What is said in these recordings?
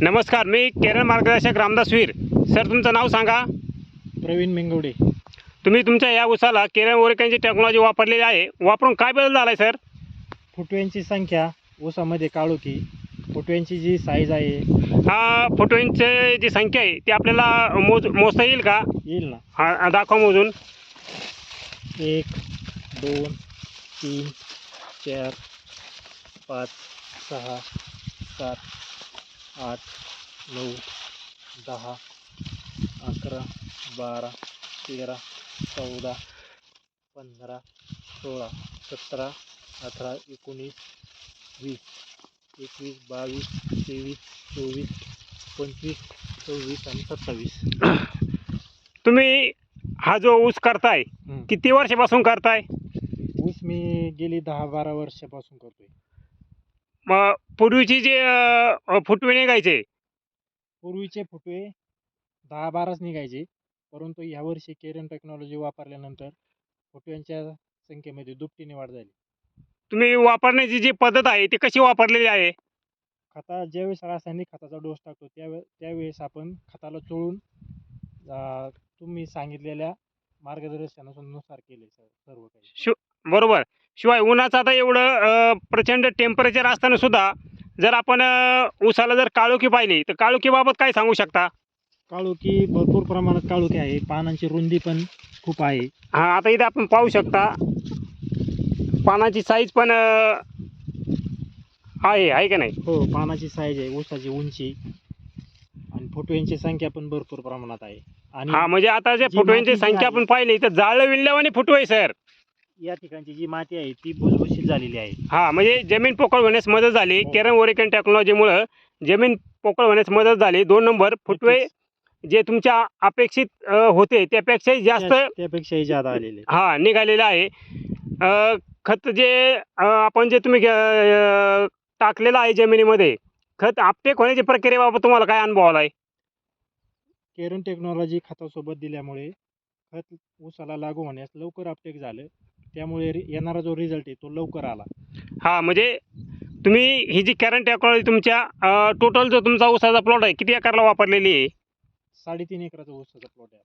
नमस्कार मी केरळ मार्गदर्शक रामदास वीर. सर तुमचं नाव सांगा. प्रवीण मेंगवडे तुम्ही तुमच्या या उसाला केरळ ओरिकनची टेक्नॉलॉजी वापरलेली आहे. वापरून काय बदल झाला आहे सर? फुटव्यांची संख्या ऊसामध्ये काळोखी फुटव्यांची जी साईज आहे. हा फोटोंची जी संख्या आहे ती आपल्याला मोज मोजता येईल का? येईल ना. हा दाखवा मोजून. एक दोन तीन चार पाच सहा सात आठ नऊ दहा अकरा बारा तेरा चौदा पंधरा सोळा सतरा अठरा एकोणीस वीस एकवीस बावीस तेवीस चोवीस पंचवीस सव्वीस आणि सत्तावीस. तुम्ही हा जो ऊस करताय किती वर्षापासून करताय? ऊस मी गेली दहा बारा वर्षापासून करतोय. मग पूर्वीची जे अ, फुटवे निघायचे? पूर्वीचे फुटवे दहा बाराच निघायचे. परंतु यावर्षी केरन टेक्नॉलॉजी वापरल्यानंतर फुटव्यांच्या संख्येमध्ये दुपटीने वाढ झाली. तुम्ही वापरण्याची जी पद्धत आहे ती कशी वापरलेली आहे? खता ज्यावेळेस रासायनिक खताचा डोस टाकतो त्यावे त्यावेळेस आपण खताला चोळून अं, तुम्ही सांगितलेल्या मार्गदर्शनानुसार केले सर सर्व काही. बरोबर. शिवाय उन्हाचं आता एवढं प्रचंड टेम्परेचर असताना सुद्धा जर आपण ऊसाला जर काळोखी पाहिली तर काळोखीबाबत काय सांगू शकता? काळोखी भरपूर प्रमाणात काळोखी आहे. पानांची रुंदी पण खूप आहे. हा आता इथे आपण पाहू शकता. पानाची साईज पण आहे आहे का नाही? हो पानाची साईज आहे ऊसाची उंची. आणि फुटव्यांची संख्या पण भरपूर प्रमाणात आहे. आणि हा म्हणजे आता जे जी संख्या आपण पाहिली तर जाळं विणल्यावाने फुटवे सर. या ठिकाणची जी माती आहे ती भुसभुशीत झालेली आहे. हा म्हणजे जमीन पोकळ होण्यास मदत झाली. हो. केरन ओरिकन टेक्नॉलॉजीमुळं जमीन पोकळ होण्यास मदत झाली. दोन नंबर फुटवे. जे तुमच्या अपेक्षित अ, होते त्यापेक्षाही जास्त त्या- त्यापेक्षाही जादा आलेले. हा निघालेलं आहे. अ, खत जे अ, आपण जे तुम्ही अ, टाकलेलं आहे जमिनीमध्ये खत आपटेक होण्याची प्रक्रियेबाबत तुम्हाला काय अनुभव आला आहे केरन टेक्नॉलॉजी खतासोबत दिल्यामुळे खत ऊसाला लागू होण्यास लवकर अपटेक झालं. त्यामुळे रि- येणारा जो रिझल्ट आहे तो लवकर आला. हा म्हणजे तुम्ही ही जी कॅरन टेक्नॉलॉजी तुमच्या टोटल जो तुमचा ऊसाचा प्लॉट आहे किती एकरला वापरलेली आहे? साडेतीन एकराचा ऊसाचा प्लॉट आहे.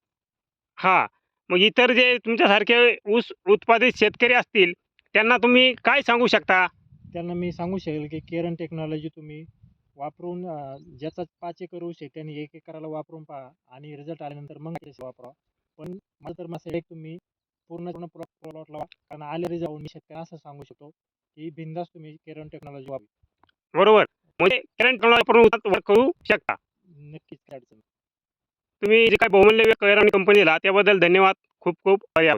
हा मग इतर जे तुमच्यासारखे ऊस उत्पादित शेतकरी असतील त्यांना तुम्ही काय सांगू शकता? त्यांना मी सांगू शकेल की केरन टेक्नॉलॉजी तुम्ही वापरून अं, ज्याचा पाच एकर ऊस आहे त्यांनी एक एकराला वापरून पहा आणि रिझल्ट आल्यानंतर मग वापरा. पण मला तर मग एक तुम्ही पूर्ण पूर्ण प्लॉटला कारण आले जाऊन मी शेतकऱ्यांना असं सांगू शकतो की बिंदास तुम्ही केरन टेक्नॉलॉजी वापरा. बरोबर. म्हणजे कॅरन टेक्नॉलॉजी करू शकता. नक्कीच. तुम्ही जे काय बहुमूल्य कॅरन कंपनीला त्याबद्दल धन्यवाद. खूप खूप धन्यवाद